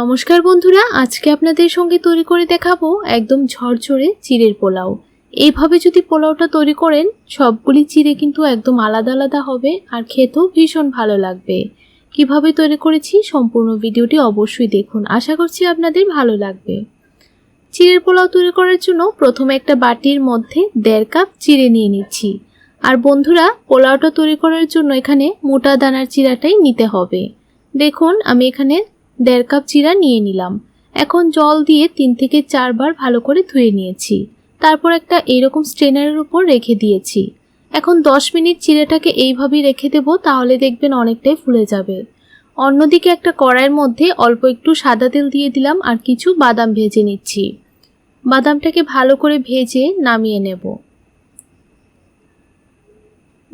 নমস্কার বন্ধুরা, আজকে আপনাদের সঙ্গে তৈরি করে দেখাবো একদম ঝরঝরে চিড়ের পোলাও। এইভাবে যদি পোলাওটা তৈরি করেন, সবগুলি চিড়ে কিন্তু একদম আলাদা আলাদা হবে আর খেতেও ভীষণ ভালো লাগবে। কীভাবে তৈরি করেছি সম্পূর্ণ ভিডিওটি অবশ্যই দেখুন। আশা করছি আপনাদের ভালো লাগবে। চিড়ের পোলাও তৈরি করার জন্য প্রথমে একটা বাটির মধ্যে দেড় কাপ চিড়ে নিয়ে নিচ্ছি। আর বন্ধুরা, পোলাওটা তৈরি করার জন্য এখানে মোটা দানার চিরাটাই নিতে হবে। দেখুন, আমি এখানে দেড় কাপ চিরা নিয়ে নিলাম। এখন জল দিয়ে তিন থেকে চারবার ভালো করে ধুয়ে নিয়েছি। তারপর একটা এইরকম স্ট্রেনারের উপর রেখে দিয়েছি। এখন দশ মিনিট চিড়েটাকে এইভাবেই রেখে দেবো, তাহলে দেখবেন অনেকটাই ফুলে যাবে। অন্যদিকে একটা কড়াইয়ের মধ্যে অল্প একটু সাদা তেল দিয়ে দিলাম আর কিছু বাদাম ভেজে নিচ্ছি। বাদামটাকে ভালো করে ভেজে নামিয়ে নেব।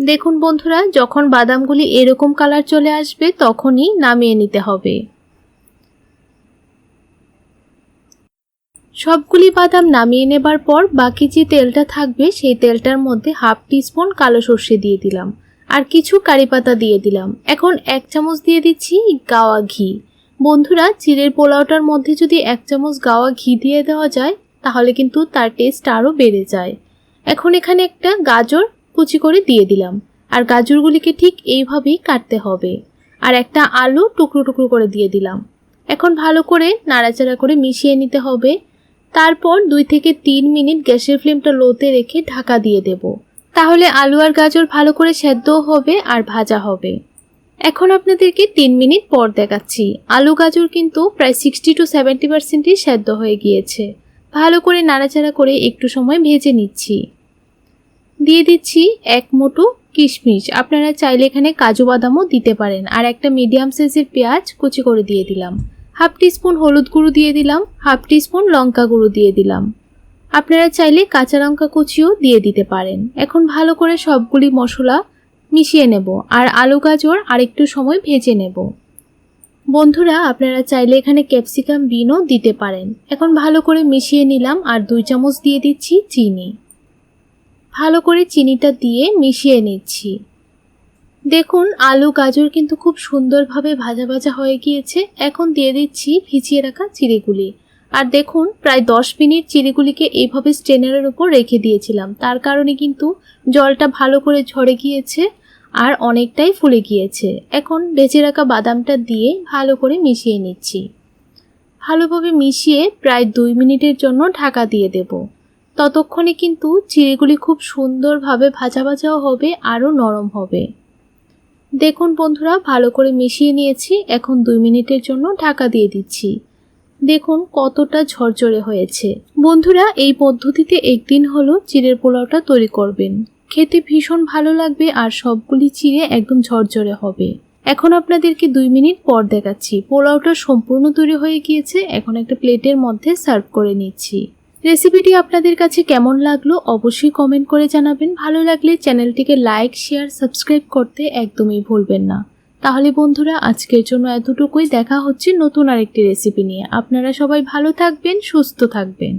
দেখুন বন্ধুরা, যখন বাদামগুলি এরকম কালার চলে আসবে, তখনই নামিয়ে নিতে হবে। সবগুলি বাদাম নামিয়ে নেবার পর বাকি যে তেলটা থাকবে, সেই তেলটার মধ্যে হাফ টিস্পুন কালো সর্ষে দিয়ে দিলাম। আর কিছু কারি পাতা দিয়ে দিলাম। এখন এক চামচ দিয়ে দিচ্ছি গাওয়া ঘি। বন্ধুরা, চিড়ের পোলাওটার মধ্যে যদি এক চামচ গাওয়া ঘি দিয়ে দেওয়া যায়, তাহলে কিন্তু তার টেস্ট আরও বেড়ে যায়। এখন এখানে একটা গাজর কুচি করে দিয়ে দিলাম। আর গাজরগুলিকে ঠিক এইভাবেই কাটতে হবে। আর একটা আলু টুকরো টুকরো করে দিয়ে দিলাম। এখন ভালো করে নাড়াচাড়া করে মিশিয়ে নিতে হবে। তারপর দুই থেকে তিন মিনিট গ্যাসের ফ্লেমটা লোতে রেখে ঢাকা দিয়ে দেব। তাহলে আলু আর গাজর ভালো করে সেদ্ধও হবে আর ভাজা হবে। এখন আপনাদেরকে তিন মিনিট পর দেখাচ্ছি। আলু গাজর কিন্তু প্রায় সিক্সটি টু সেভেন্টি পার্সেন্টই সেদ্ধ হয়ে গিয়েছে। ভালো করে নাড়াচাড়া করে একটু সময় ভেজে নিচ্ছি। দিয়ে দিচ্ছি এক মুঠো কিশমিশ। আপনারা চাইলে এখানে কাজু বাদামও দিতে পারেন। আর একটা মিডিয়াম সাইজের পেঁয়াজ কুচি করে দিয়ে দিলাম। হাফ টিস্পুন হলুদ গুঁড়ো দিয়ে দিলাম, হাফ টিস্পুন লঙ্কা গুঁড়ো দিয়ে দিলাম। আপনারা চাইলে কাঁচা লঙ্কা কুচিও দিয়ে দিতে পারেন। এখন ভালো করে সবগুলি মশলা মিশিয়ে নেব আর আলু গাজর আরেকটু সময় ভেজে নেব। বন্ধুরা, আপনারা চাইলে এখানে ক্যাপসিকাম বিনও দিতে পারেন। এখন ভালো করে মিশিয়ে নিলাম আর দুই চামচ দিয়ে দিচ্ছি চিনি। ভালো করে চিনিটা দিয়ে মিশিয়ে নিচ্ছি। দেখুন, আলু, গাজর কিন্তু খুব সুন্দরভাবে ভাজা ভাজা হয়ে গিয়েছে। এখন দিয়ে দিচ্ছি ভিজিয়ে রাখা চিড়েগুলি। আর দেখুন, প্রায় দশ মিনিট চিড়েগুলিকে এইভাবে স্ট্রেনারের উপর রেখে দিয়েছিলাম। তার কারণে কিন্তু জলটা ভালো করে ঝরে গিয়েছে আর অনেকটাই ফুলে গিয়েছে। এখন বেঁচে রাখা বাদামটা দিয়ে ভালো করে মিশিয়ে নিচ্ছি। ভালোভাবে মিশিয়ে প্রায় দুই মিনিটের জন্য ঢাকা দিয়ে দেব। ততক্ষণে কিন্তু চিড়েগুলি খুব সুন্দরভাবে ভাজা ভাজাও হবে, আরও নরম হবে। দেখুন বন্ধুরা, ভালো করে মিশিয়ে নিয়েছি। এখন দুই মিনিটের জন্য ঢাকা দিয়ে দিচ্ছি। দেখুন কতটা ঝরঝরে হয়েছে। বন্ধুরা, এই পদ্ধতিতে একদিন হলো চিড়ের পোলাওটা তৈরি করবেন। খেতে ভীষণ ভালো লাগবে আর সবগুলি চিড়ে একদম ঝরঝরে হবে। এখন আপনাদেরকে দুই মিনিট পর দেখাচ্ছি। পোলাওটা সম্পূর্ণ তৈরি হয়ে গিয়েছে। এখন একটা প্লেটের মধ্যে সার্ভ করে নিচ্ছি। রেসিপিটি আপনাদের কাছে কেমন লাগল অবশ্যই কমেন্ট করে জানাবেন। ভালো লাগলে চ্যানেলটিকে লাইক শেয়ার সাবস্ক্রাইব করতে একদমই ভুলবেন না। তাহলে বন্ধুরা, আজকের জন্য এতটুকুই। দেখা হচ্ছে নতুন আরেকটি রেসিপি নিয়ে। আপনারা সবাই ভালো থাকবেন, সুস্থ থাকবেন।